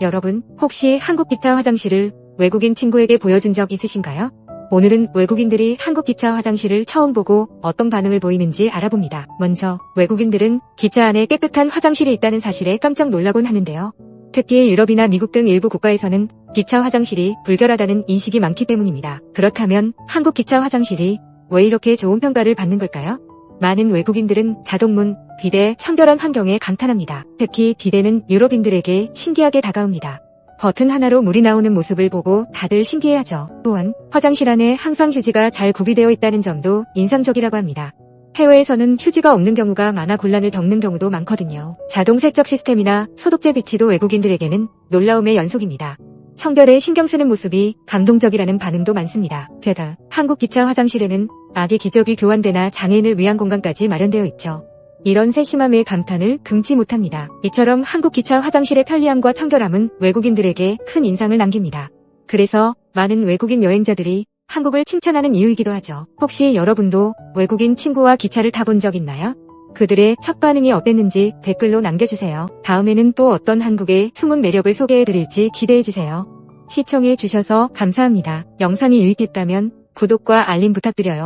여러분, 혹시 한국 기차 화장실을 외국인 친구에게 보여준 적 있으신가요? 오늘은 외국인들이 한국 기차 화장실을 처음 보고 어떤 반응을 보이는지 알아봅니다. 먼저, 외국인들은 기차 안에 깨끗한 화장실이 있다는 사실에 깜짝 놀라곤 하는데요. 특히 유럽이나 미국 등 일부 국가에서는 기차 화장실이 불결하다는 인식이 많기 때문입니다. 그렇다면 한국 기차 화장실이 왜 이렇게 좋은 평가를 받는 걸까요? 많은 외국인들은 자동문, 비대, 청결한 환경에 감탄합니다. 특히 비대는 유럽인들에게 신기하게 다가옵니다. 버튼 하나로 물이 나오는 모습을 보고 다들 신기해하죠. 또한 화장실 안에 항상 휴지가 잘 구비되어 있다는 점도 인상적이라고 합니다. 해외에서는 휴지가 없는 경우가 많아 곤란을 겪는 경우도 많거든요. 자동 세척 시스템이나 소독제 비치도 외국인들에게는 놀라움의 연속입니다. 청결에 신경 쓰는 모습이 감동적이라는 반응도 많습니다. 게다가 한국 기차 화장실에는 아기 기저귀 교환대나 장애인을 위한 공간까지 마련되어 있죠. 이런 세심함의 감탄을 금치 못합니다. 이처럼 한국 기차 화장실의 편리함과 청결함은 외국인들에게 큰 인상을 남깁니다. 그래서 많은 외국인 여행자들이 한국을 칭찬하는 이유이기도 하죠. 혹시 여러분도 외국인 친구와 기차를 타본 적 있나요? 그들의 첫 반응이 어땠는지 댓글로 남겨주세요. 다음에는 또 어떤 한국의 숨은 매력을 소개해드릴지 기대해주세요. 시청해주셔서 감사합니다. 영상이 유익했다면 구독과 알림 부탁드려요.